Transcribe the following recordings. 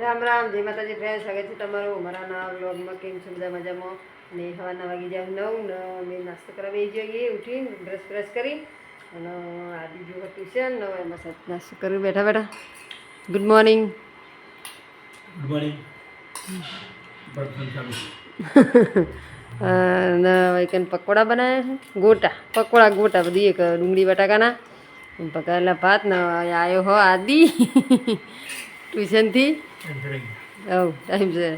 રામ રામ જય માતાજી ફ્રેન્ડ સ્વાગત છે તમારું અમારા નવા બ્લોગમાં કેમ છો બધા મજામાં? ને સવારના વાગી જાય નવ ને અમે નાસ્તો કરવા બેસી જઈએ ઉઠીને બ્રશ બ્રશ કરી અને આદિ જો ટ્યુશન ને હવે નાસ્તો કરી બેઠા બેઠા. ગુડ મોર્નિંગ ગુડ મોર્નિંગ ચાલુ પકોડા બનાવ્યા છે. ગોટા. પકોડા ગોટા. બધી એક ડુંગળી બટાકાના. પકાયેલા ભાત. ને આવ્યો હો આદિ ટ્યુશનથી? હવ ટાઈમ છે.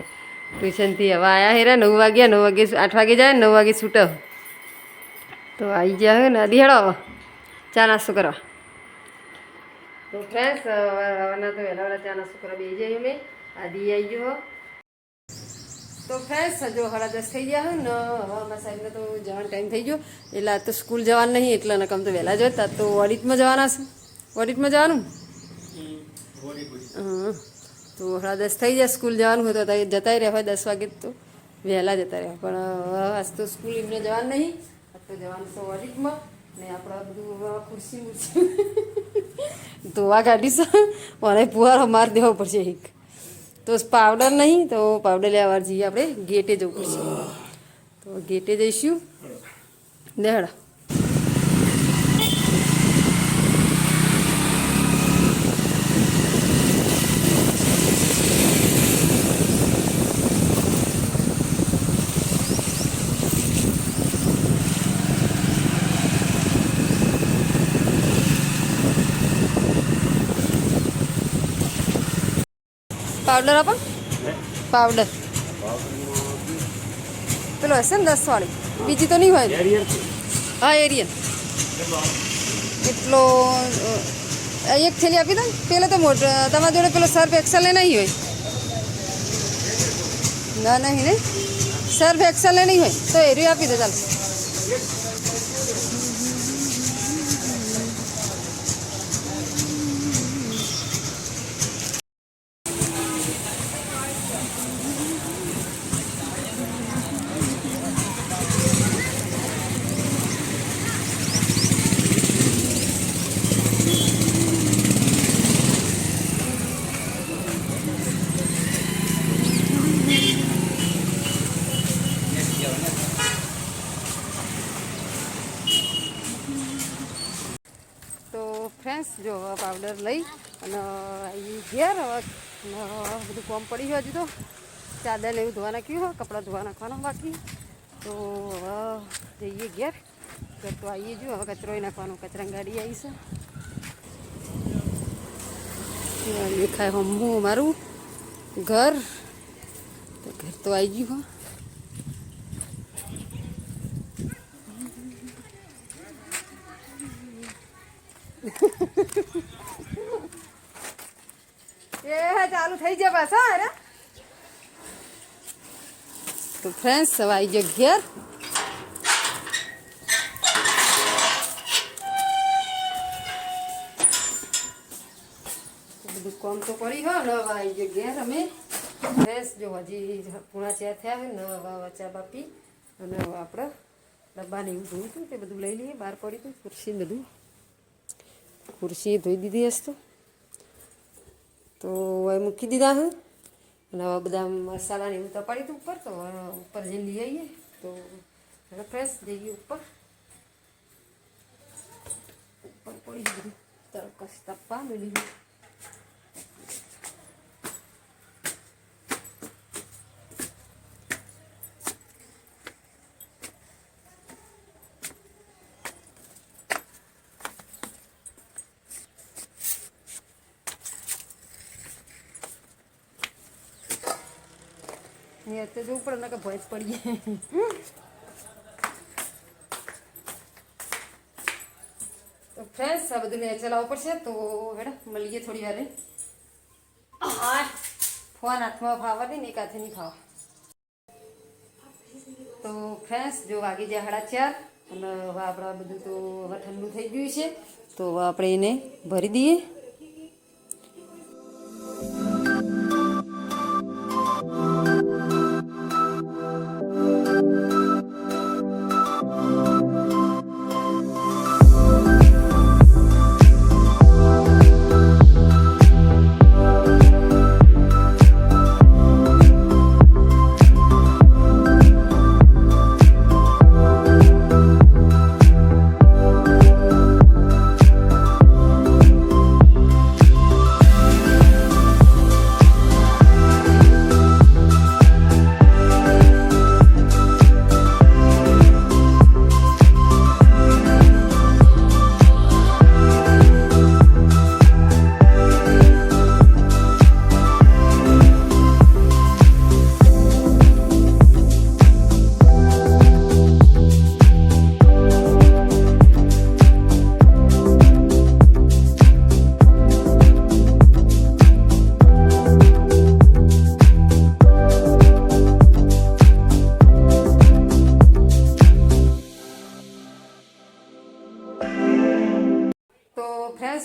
ટ્યુશનથી હવે આવ્યા હેરા નવ વાગ્યા નવ વાગે આઠ વાગે જાય નવ વાગે છૂટો તો આવી ગયા હવે ને દિહાડો હેડો હવે. ચા નાસ્તો કરવા. તો ફ્રેન્ડ્સ હવાના તો વહેલા વહેલા ચા નાસ્તો કરવા બેસી જઈએ અમે. આધી આવી ગયો. તો ફ્રેન્ડ્સ જો સાડા દસ થઈ ગયા હોય ને હવે અમારા સાહેબને તો જવાનો ટાઈમ થઈ ગયો. એટલે આ તો સ્કૂલ જવાનું નહીં એટલે નકમ તો વહેલા જતા તો ઓડિટમાં જવાના છે. ઓડિટમાં જવાનું. તો સાડા દસ થઈ જાય સ્કૂલ જવાનું હોય તો જતાય હોય દસ વાગે તો. વહેલા જતા રહ્યા. પણ આજ તો સ્કૂલ એમને જવાનું નહીં. આજ તો જવાનું તો વડીકમાં ને આપણે બધું ખુરશી મુરશી. ધોવા કાઢીશ. મને પુવારો માર દેવો પડશે એક. તો પાવડર નહીં, તો પાવડર લેવા જઈએ આપણે. ગેટે જવું પડશે. તો ગેટે જઈશું. દેહડા પાવડર આપો. પાવડર પેલો હશે ને દસ વાળી બીજી તો નહીં હોય? હા એરિયન એટલો એક થેલી આપી દો ને. પેલો તો મોટો તમારા જોડે પેલો સર્ફ એક્સલ નહીં હોય. ના નહીં ને? સર્ફ એક્સલ નહીં હોય. તો એરિયો આપી દો ચાલ તો ફ્રેન્ડ્સ જો પાવડર લઈ અને અહીં ઘેર બધું કોમ પડી ગયું હજુ તો. ચાદર એવું ધોવા નાખ્યું હોય કપડાં ધોવા નાખવાના બાકી. તો હવે જઈએ ઘેર. ઘર તો આવીએ જો, હવે કચરો નાખવાનો, કચરા ગાડી આવી છે દેખાય હમું મારું ઘર. તો ઘર તો આવી ગયું હો. એ હા, ચાલુ થઈ જાય પાછા અરે તો ફ્રેન્ડ્સ હવે આવી ગયો ઘેર. તો બધું કામ તો કરી હો, ને હવે આવી ગયો ઘેર અમે. ફ્રેન્ડ્સ જો હજી પૂણા ચાર થયા હોય ને, હવે વચ્ચા બાપી અને હવે આપણે ડબ્બાને એવું ધોયું હતું તે બધું લઈ લઈએ, બહાર પડ્યું હતું ખુરશી ને બધું. ખુરશી ધોઈ દીધી હશે તો હવે મૂકી દીધા હું. અને હવે બધા મસાલાને એવું તપાડી પડી ઉપર, તો ઉપર જઈને લઈ આવીએ તો હવે ફ્રેશ જઈએ ઉપર. ઉપર પડી દીધું તરકસ તપ્પા મેલી ને અત્યારે જવું પડે ને કે ભોંય જ પડીએ તો ફ્રેન્ડ્સ આ બધું ને ચલાવવું પડશે તો હેડા મળીએ થોડી વારે હા ફોન હાથમાં ફાવવા દે ને એક હાથે નહીં ખાવા તો ફ્રેન્ડ્સ જો વાગી જાય સાડા ચાર અને હવે આપણે બધું તો હવે ઠંડુ થઈ ગયું છે તો હવે આપણે એને ભરી દઈએ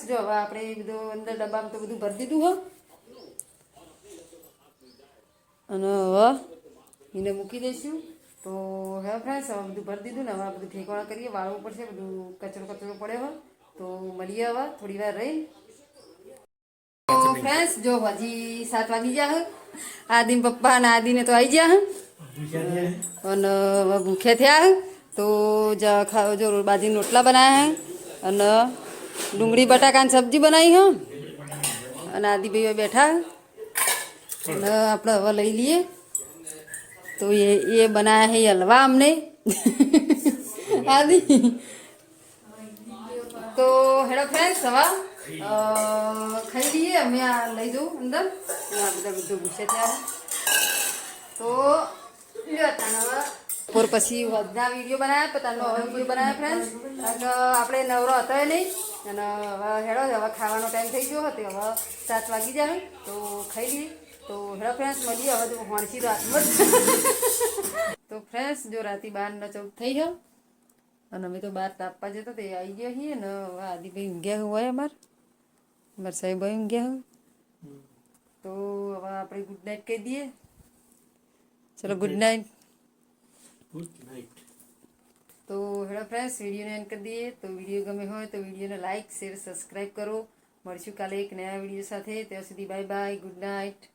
ડબ્બામાં તો બધું ભરી દીધું હો. અને હવે એને મૂકી દઈશું. તો હવે ફ્રેન્ડ્સ હવે બધું ભરી દીધું ને હવે બધું ઠેકવાણા કરીએ. વાળવું પડશે, બધું કચરો કચરો પડે હવે તો મળીએ હવે, થોડી વાર રહી ફ્રેન્ડ્સ જો હજી સાત વાગી હે. આદિન પપ્પા અને આદિને તો આવી ગયા અને ભૂખ્યા થયા તો જ ખાવ જો બાજીના રોટલા બનાવ્યા અને ડુંગળી બટાકાની સબ્જી બનાવી હો. અને આદિભાઈ બેઠા. અને આપણે હવે લઈ લઈએ. તો એ એ બનાવ્યા હે હલવા અમને. આદિ. તો હેડો ફ્રેન્ડ્સ હવા ખાઈ લઈએ. અમે આ લઈ દઉં અંદર. આ બધા બધું ગુસ્સે થયા તો પછી વધના વીડિયો બનાવ્યા પોતાનો વીડિયો બનાવ્યા ફ્રેન્ડ આપણે નવરો હતો નહીં. અને હવે હેડો હવે ખાવાનો ટાઈમ થઈ ગયો હતો હવે સાત વાગી જાય તો ખાઈ લઈએ. તો હેડો ફ્રેન્ડ્સ મળીએ હવે તો હોણસી રાતમાં. તો ફ્રેન્ડ્સ જો રાતે બાર ન ચૌદ થઈ ગયો અને અમે તો બહાર તાપવા જતા તે આવી ગયા છીએ ને હવે આદિભાઈ ઊંઘ્યા હોય અમાર. અમારા સાહેબભાઈ ઊંઘ્યા હોય. તો હવે આપણે ગુડ નાઇટ કહી દઈએ. ચલો ગુડ નાઇટ ગુડ નાઇટ તો હેડો ફ્રેન્ડ્સ વિડીયોને એન્ડ કરી દઈએ. તો વીડિયો ગમે હોય તો વિડીયોને લાઇક શેર સબસ્ક્રાઈબ કરો. મળશું કાલે એક નયા વીડિયો સાથે. ત્યાં સુધી બાય બાય ગુડ નાઇટ